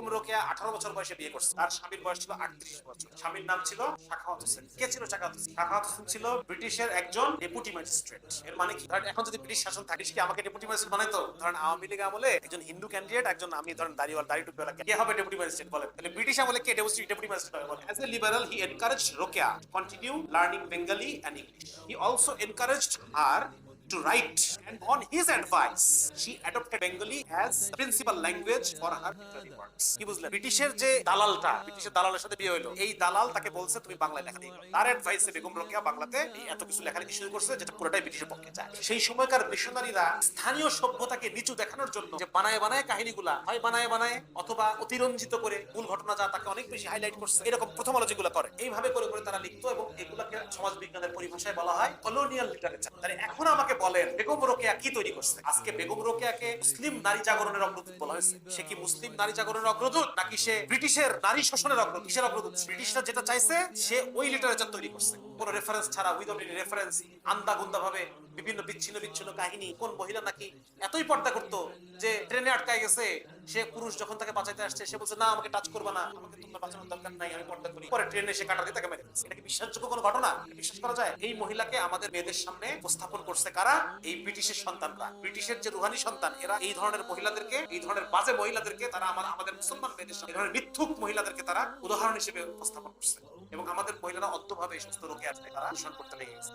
বেগম রোকেয়া, আঠারো বছর বয়সে বিয়ে করছে। তার স্বামীর বয়স ছিল আটত্রিশ বছর। স্বামীর নাম ছিল শাখাওয়াত হোসেন। কে ছিল শাখাওয়াত হোসেন? শাখাওয়াত হোসেন ছিল ব্রিটিশের একজন ডেপুটি ম্যাজিস্ট্রেট। এর মানে কি? ধরেন, এখন যদি ব্রিটিশ শাসন থাকে কি আমাকে ডেপুটি ম্যাজিস্ট্রেট ধরেন, আওয়ামী লীগ আমলে একজন হিন্দু ক্যান্ডিডেট একজন আমি, ধরেন টুপি কে হবে ডেপুটি ম্যাজিস্ট্রেট বলেন? তাহলে ব্রিটিশ আমলে কে deputy deputy magistrate as a liberal he encourage Rokeya continue learning Bengali and English he also encouraged her to write and on his advice, she adopted bengali as principal language for her literary works. কি বুঝলেন ব্রিটিশের যে দালালটা, ব্রিটিশের দালালের সাথে বিয়ে হলো এই দালাল তাকে বলছে তুমি বাংলায় লেখা দিয়ে তার অ্যাডভাইসে বেগম রোকেয়া বাংলাতে এত কিছু লেখালেখি শুরু করছে যেটা পুরোটাই ব্রিটিশের পক্ষে যায়। সেই সময়কার মিশনারিরা স্থানীয় সভ্যতাকে নিচু দেখানোর জন্য যে বানায় বানায় কাহিনীগুলা, হয় বানায় বানায় অথবা অতিরঞ্জিত করে মূল ঘটনা যা তাকে অনেক বেশি হাইলাইট করছে, এরকম প্রথম আলো যেগুলো করে। এইভাবে করে করে তারা লিখতো এবং এগুলাকে সমাজ বিজ্ঞানের পরিভাষায় বলা হয় কলোনিয়াল লিটারেচার তাহলে এখন আমাকে বলেন, বেগম রোকেয়া কি তৈরি করছে? আজকে বেগম রোকেয়াকে মুসলিম নারী জাগরণের অগ্রদূত বলা হয়েছে। সে কি মুসলিম নারী জাগরণের অগ্রদূত, নাকি সে ব্রিটিশের নারী শোষণের অগ্রদূত? কিসের অগ্রদূত? ব্রিটিশরা যেটা চাইছে, সে ওই লিটারেচার তৈরি করছে। রেফারেন্স ছাড়া উইদাউট এনি রেফারেন্স ভাবে বিভিন্ন বিচ্ছিন্ন বিচ্ছিন্ন কাহিনী, কোন মহিলা নাকি এতই পর্দা করতো যে ট্রেনে আটকায় গেছে, সে পুরুষ যখন তাকে বাঁচাইতে আসছে, সে বলছে, না, আমাকে টাচ করবা না, আমাকে এই ধরনের মহিলাদেরকে, এই ধরনের বাজে মহিলাদেরকে তারা আমাদের মুসলমান মেয়েদের মিথ্যুক মহিলাদেরকে তারা উদাহরণ হিসেবে উপস্থাপন করছে। এবং আমাদের মহিলারা অন্তভাবে এই রোগে আসলে তারা শোষণ করতে লেগে গেছে।